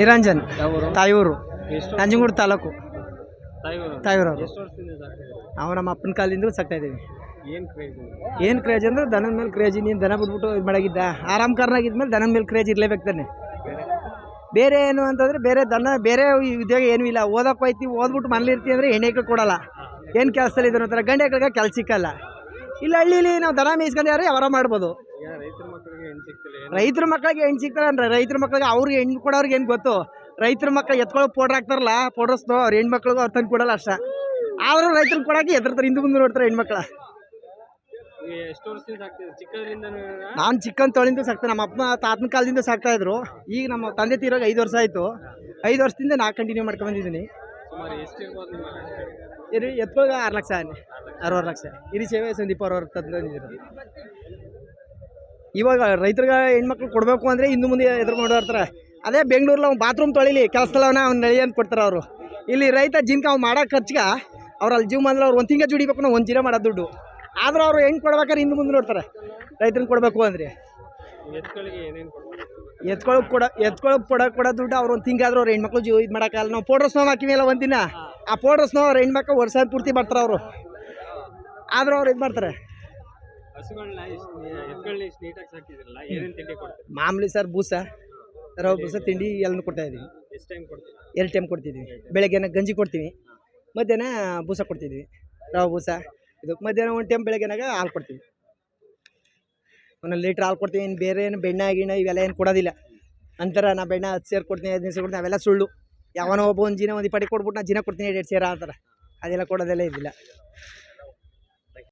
ನಿರಂಜನ್, ತಾಯೂರು, ನಂಜನಗೂಡು ತಾಲೂಕು. ತಾಯೂರವರು. ಅವ್ರು ನಮ್ಮ ಅಪ್ಪನ ಕಾಲಿಂದ ಸಾಕ್ತಾ ಇದ್ದೀವಿ. ಏನು ಕ್ರೇಜ್ ಅಂದ್ರೆ ದನದ ಮೇಲೆ ಕ್ರೇಜ್ ನೀನು ದನ ಬಿಟ್ಬಿಟ್ಟು ಇದು ಮಾಡಾಗಿದ್ದ. ಆರಾಮ್ ಮೇಲೆ ದನದ ಮೇಲೆ ಕ್ರೇಜ್ ಇರಲೇಬೇಕು ತಾನೆ. ಬೇರೆ ಏನು ಅಂತಂದ್ರೆ ಬೇರೆ ದನ, ಬೇರೆ ಉದ್ಯೋಗ ಏನೂ ಇಲ್ಲ. ಓದೋಕೆ ಹೋಯ್ತಿ, ಓದ್ಬಿಟ್ಟು ಮನೇಲಿ ಇರ್ತೀವಿ ಅಂದರೆ ಹೆಣ್ಣೆ ಕೊಡೋಲ್ಲ. ಏನು ಕೆಲಸದಲ್ಲಿ ಇದ್ರು ಗಂಡೆಗಳಿಗೆ ಹೆಕ್ಳಿಗೆ ಕೆಲಸ ಸಿಕ್ಕಲ್ಲ. ಇಲ್ಲ ಹಳ್ಳೀಲಿ ನಾವು ದನ ಮೀಸ್ಕೊಂಡು ಯಾರು ವ್ಯವಹಾರ ಮಾಡ್ಬೋದು. ರೈತರ ಮಕ್ಕಳಿಗೆ ಹೆಣ್ಣು ಸಿಗ್ತಾರೆ ಅಂದ್ರೆ ರೈತರ ಮಕ್ಕಳಿಗೆ ಅವ್ರಿಗೆ ಹೆಣ್ಣು ಕೊಡೋರ್ಗೆ ಏನು ಗೊತ್ತು? ರೈತರ ಮಕ್ಕಳು ಎತ್ಕೊಳ್ಳೋ ಪೌಡ್ರ್ ಹಾಕ್ತಾರಲ್ಲ ಪೌಡ್ರಸ್ನು ಅವ್ರ ಹೆಣ್ಮಕ್ಳಿಗೂ ಅವ್ರು ತಂದು ಕೊಡಲ್ಲ ಅಷ್ಟ. ಆದರೂ ರೈತರ ಕೊಡೋಕೆ ಎದ್ರತಾರೆ ಹಿಂದೆ ಮುಂದೆ ನೋಡ್ತಾರೆ ಹೆಣ್ಮಕ್ಳ ನಾನು ಚಿಕ್ಕನ್ ತೊಳಿಂದ ಸಾಕ್ತೆ ನಮ್ಮ ಅಪ್ಪ ತಾತನ ಕಾಲದಿಂದ ಸಾಕ್ತಾ ಇದ್ರು. ಈಗ ನಮ್ಮ ತಂದೆ ತೀರಾಗ ಐದು ವರ್ಷ ಆಯಿತು. ಐದು ವರ್ಷದಿಂದ ನಾ ಕಂಟಿನ್ಯೂ ಮಾಡ್ಕೊಂಡು ಬಂದಿದ್ದೀನಿ. ಸುಮಾರು ಎಷ್ಟು ಇರ್ಬೋದು ನಿಮ್ಮ ಇದು ಎತ್ಕೊಳಗ ಆರು ಲಕ್ಷ ಅರವತ್ತು ಲಕ್ಷ. ಇರಿ ಸೇವೆ ಸಂದೀಪ್ ಅವ್ರವ್ರ ತಂದಿದ್ರು ಇವಾಗ ರೈತರಿಗೆ ಹೆಣ್ಮಕ್ಳು ಕೊಡಬೇಕು ಅಂದರೆ ಇನ್ನು ಮುಂದೆ ಎದುರು ಮಾಡಿರ್ತಾರೆ ಅದೇ ಬೆಂಗಳೂರಲ್ಲಿ ಅವ್ನು ಬಾತ್ರೂಮ್ ತೊಳಿಲಿ ಕೆಲಸದಲ್ಲವನ ಅವ್ನು ಅಂತ ಕೊಡ್ತಾರೆ ಅವರು. ಇಲ್ಲಿ ರೈತ ಜಿನ್ಕ ಅವ್ನು ಮಾಡೋ ಖರ್ಚಿಗೆ ಅವ್ರು ಅಲ್ಲಿ ಜೀವ ಅಂದ್ರೆ ಅವ್ರು ಒಂದು ತಿಂಗಳು ದುಡಿಬೇಕು ನಾವು ಒಂದು ಜೀರ ಮಾಡೋ ದುಡ್ಡು. ಆದರೂ ಅವ್ರು ಹೆಂಗೆ ಕೊಡ್ಬೇಕಾದ್ರೆ ಹಿಂದೆ ಮುಂದೆ ನೋಡ್ತಾರೆ. ರೈತರಿಗೆ ಕೊಡಬೇಕು ಅಂದರೆ. ಎತ್ಕೊಳಕ್ಕೆ ಕೊಡ ಎತ್ಕೊಳಕ್ಕೆ ಕೊಡ, ಕೊಡೋ ದುಡ್ಡು ಅವ್ರು ಒಂದು ತಿಂಗಾದ್ರೆ ಅವ್ರು ಹೆಣ್ಮಕ್ಳು ಜೀವ ಇದು ಮಾಡೋಕ್ಕಲ್ಲ ನಾವು ಪೌಡ್ರ್ ಸ್ನೋ ಹಾಕಿವಿಲ್ಲ ಒಂದಿನ ಆ ಪೌಡ್ರ್ ಸ್ನೋ ಅವ್ರು ಹೆಣ್ಮಕ್ಳು ವರ್ಷ ಪೂರ್ತಿ ಬರ್ತಾರೆ ಅವರು. ಆದರೂ ಅವ್ರು ಇದು ಮಾಡ್ತಾರೆ. ಹಸುಗಳನ್ನ ಇಷ್ಟು ಎತ್ಗಳನ್ನ ಇಷ್ಟು ನೀಟಾಗಿ ಸಾಕಿದ್ರಲ್ಲ ಏನೇನು ತಿಂಡಿ ಕೊಡ್ತೀರಿ? ಮಾಮೂಲಿ ಸರ್ ಬೂಸ ರವೆ ಬೂಸ ತಿಂಡಿ ಎಲ್ಲನೂ ಕೊಡ್ತಾ ಇದ್ದೀವಿ. ಎಷ್ಟು ಟೈಮ್ ಕೊಡ್ತೀರಾ? ಎರಡು ಟೈಮ್ ಕೊಡ್ತಿದ್ವಿ ಬೆಳಗ್ಗೆನ ಗಂಜಿ ಕೊಡ್ತೀವಿ ಮಧ್ಯಾಹ್ನ ಬೂಸ ಕೊಡ್ತಿದ್ವಿ ರವೆ ಬೂಸ. ಇದು ಮಧ್ಯಾಹ್ನ ಒಂದು ಟೈಮ್ ಬೆಳಗ್ಗೆನಾಗ ಹಾಲು ಕೊಡ್ತೀವಿ. ಒಂದೊಂದು ಲೀಟ್ರ್ ಹಾಲು ಕೊಡ್ತೀವಿ ಇನ್ನು ಬೇರೆ ಏನು ಬೆಣ್ಣೆ ಗಿಣ್ಣೆ ಇವೆಲ್ಲ ಏನು ಕೊಡೋದಿಲ್ಲ. ಅಂತಾರೆ ನಾ ಬೆಣ್ಣೆ ಹತ್ತು ಸೇರು ಕೊಡ್ತೀನಿ ಹದಿನೈದು ಸೇರು ಕೊಡ್ತೀನಿ ಅವೆಲ್ಲ ಸುಳ್ಳು. ಯಾವನೋ ಒಬ್ಬ ಒಂದು ಜಿನ ಒಂದು ಪಡಿ ಕೊಟ್ಬಿಟ್ಟು ನಾ ಜಿನ ಕೊಡ್ತೀನಿ ಎರಡು ಎರಡು ಸೇರ ಅಂತಾರೆ ಅದೆಲ್ಲ ಕೊಡೋದೆಲ್ಲ ಇದಿಲ್ಲ.